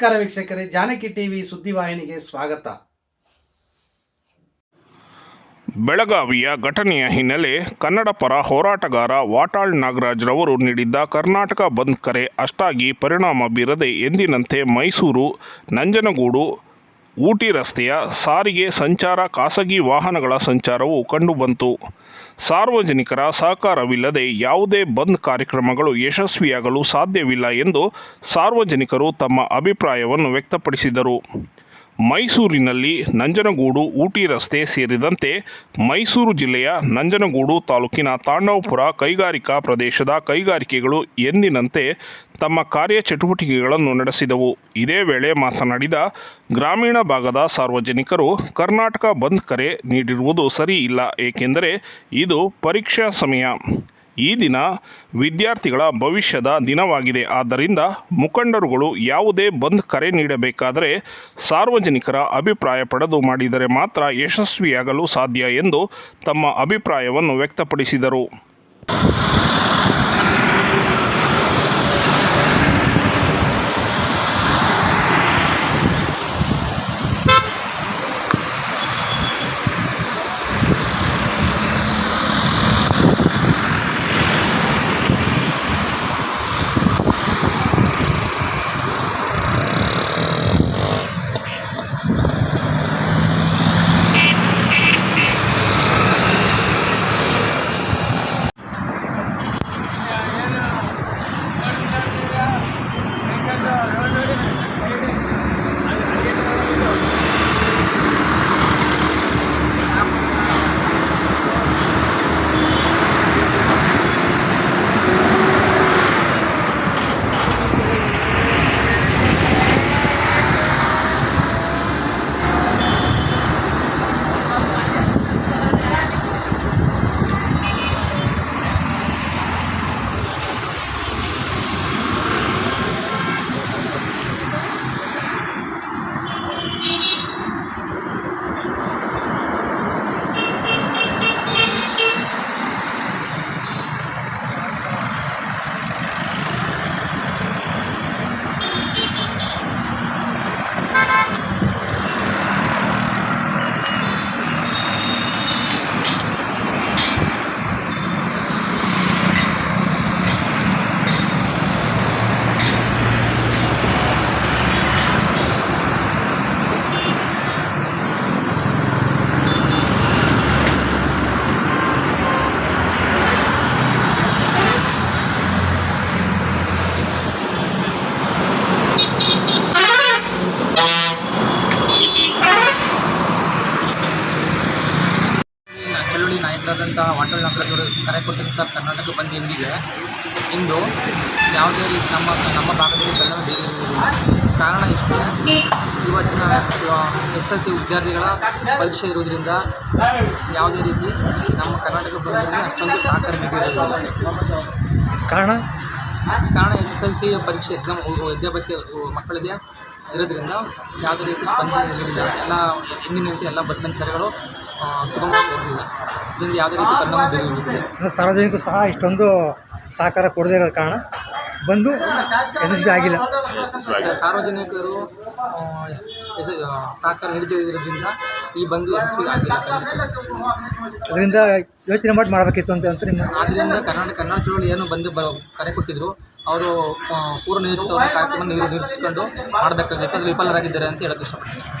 ನಮಸ್ಕಾರ ವೀಕ್ಷಕರೇ, ಜಾನಕಿ ಟಿವಿ ಸುದ್ದಿವಾಹಿನಿಗೆ ಸ್ವಾಗತ. ಬೆಳಗಾವಿಯ ಘಟನೆಯ ಹಿನ್ನೆಲೆ ಕನ್ನಡ ಪರ ಹೋರಾಟಗಾರ ವಾಟಾಳ್ ನಾಗರಾಜ್ರವರು ನೀಡಿದ್ದ ಕರ್ನಾಟಕ ಬಂದ್ ಕರೆ ಅಷ್ಟಾಗಿ ಪರಿಣಾಮ ಬೀರದೆ ಎಂದಿನಂತೆ ಮೈಸೂರು, ನಂಜನಗೂಡು ಊಟಿ ರಸ್ತೆಯ ಸಾರಿಗೆ ಸಂಚಾರ ಖಾಸಗಿ ವಾಹನಗಳ ಸಂಚಾರವು ಕಂಡುಬಂತು. ಸಾರ್ವಜನಿಕರ ಸಹಕಾರವಿಲ್ಲದೆ ಯಾವುದೇ ಬಂದ್ ಕಾರ್ಯಕ್ರಮಗಳು ಯಶಸ್ವಿಯಾಗಲು ಸಾಧ್ಯವಿಲ್ಲ ಎಂದು ಸಾರ್ವಜನಿಕರು ತಮ್ಮ ಅಭಿಪ್ರಾಯವನ್ನು ವ್ಯಕ್ತಪಡಿಸಿದರು. ಮೈಸೂರಿನಲ್ಲಿ ನಂಜನಗೂಡು ಊಟಿ ರಸ್ತೆ ಸೇರಿದಂತೆ ಮೈಸೂರು ಜಿಲ್ಲೆಯ ನಂಜನಗೂಡು ತಾಲೂಕಿನ ತಾಂಡವಪುರ ಕೈಗಾರಿಕಾ ಪ್ರದೇಶದ ಕೈಗಾರಿಕೆಗಳು ಎಂದಿನಂತೆ ತಮ್ಮ ಕಾರ್ಯಚಟುವಟಿಕೆಗಳನ್ನು ನಡೆಸಿದವು. ಇದೇ ವೇಳೆ ಮಾತನಾಡಿದ ಗ್ರಾಮೀಣ ಭಾಗದ ಸಾರ್ವಜನಿಕರು, ಕರ್ನಾಟಕ ಬಂದ್ ಕರೆ ನೀಡಿರುವುದು ಸರಿ ಇಲ್ಲ, ಏಕೆಂದರೆ ಇದು ಪರೀಕ್ಷಾ ಸಮಯ. ಈ ದಿನ ವಿದ್ಯಾರ್ಥಿಗಳ ಭವಿಷ್ಯದ ದಿನವಾಗಿದೆ. ಆದ್ದರಿಂದ ಮುಖಂಡರುಗಳು ಯಾವುದೇ ಬಂದ್ ಕರೆ ನೀಡಬೇಕಾದರೆ ಸಾರ್ವಜನಿಕರ ಅಭಿಪ್ರಾಯ ಪಡೆದು ಮಾಡಿದರೆ ಮಾತ್ರ ಯಶಸ್ವಿಯಾಗಲು ಸಾಧ್ಯ ಎಂದು ತಮ್ಮ ಅಭಿಪ್ರಾಯವನ್ನು ವ್ಯಕ್ತಪಡಿಸಿದರು. ಹೋಟೆಲ್ ವಾಟಾಳ್ ನಾಗರಾಜವರು ಕರೆ ಕೊಟ್ಟಿರುವಂಥ ಕರ್ನಾಟಕ ಬಂದ್ ಎಂದಿದೆ ಇಂದು ಯಾವುದೇ ರೀತಿ ನಮ್ಮ ನಮ್ಮ ಭಾಗದಲ್ಲಿ ಬೆಳವಣಿಗೆ ಕಾರಣ ಇಷ್ಟೇ. ಇವತ್ತಿನ ಎಸ್ ಎಲ್ ಸಿ ವಿದ್ಯಾರ್ಥಿಗಳ ಪರೀಕ್ಷೆ ಇರುವುದರಿಂದ ಯಾವುದೇ ರೀತಿ ನಮ್ಮ ಕರ್ನಾಟಕ ಬಂದಲ್ಲಿ ಅಷ್ಟೊಂದು ಸಹಕಾರ ನೀಡಿರುವುದಿಲ್ಲ ಕಾರಣ? ಕಾರಣ ಎಸ್ ಎಲ್ ಸಿ ಪರೀಕ್ಷೆ ಎಕ್ಸಾಮ್ ವಿದ್ಯಾಭ್ಯಾಸ ಮಕ್ಕಳಿಗೆ ಇರೋದ್ರಿಂದ ಯಾವುದೇ ರೀತಿ ಸ್ಪಂದನೆ ನೀಡಿಲ್ಲ ಎಲ್ಲ ಎಂದಿನಂತೆ ಎಲ್ಲ ಬಸ್ ಸಂಚಾರಗಳು ಸುಗಮವಾಗಿ ಹೋಗಲಿಲ್ಲ ಇದರಿಂದ ಯಾವುದೇ ರೀತಿ ಪರಿಣಾಮ ಬೀರುವುದಿಲ್ಲ ಸಾರ್ವಜನಿಕರು ಸಹ ಇಷ್ಟೊಂದು ಸಹಕಾರ ಕೊಡದೇ ಇರೋ ಕಾರಣ ಬಂದು ಯಶಸ್ವಿ ಆಗಿಲ್ಲ. ಸಾರ್ವಜನಿಕರು ಸಹಕಾರ ನೀಡದಿರೋದ್ರಿಂದ ಈ ಬಂದು ಯಶಸ್ವಿ ಆಗಿಲ್ಲ. ಅದರಿಂದ ಯೋಚನೆ ಮಾಡಿ ಮಾಡಬೇಕಿತ್ತು ಅಂತ ಅಂತ ನಿಮ್ಮ ಆದ್ದರಿಂದ ಕರ್ನಾಟಕ ಕನ್ನಡ ಚಳವಳಿ ಏನು ಬಂದು ಬ ಕರೆ ಕೊಟ್ಟಿದ್ರು ಅವರು ಪೂರ್ಣ ನಿಯೋಜಿತವಾದ ಕಾರ್ಯಕ್ರಮ ನೀರು ಮಾಡಬೇಕಾಗಿತ್ತು. ಅದು ವಿಫಲರಾಗಿದ್ದಾರೆ ಅಂತ ಹೇಳಕ್ಕೆ ಇಷ್ಟಪಡ್ತೀನಿ.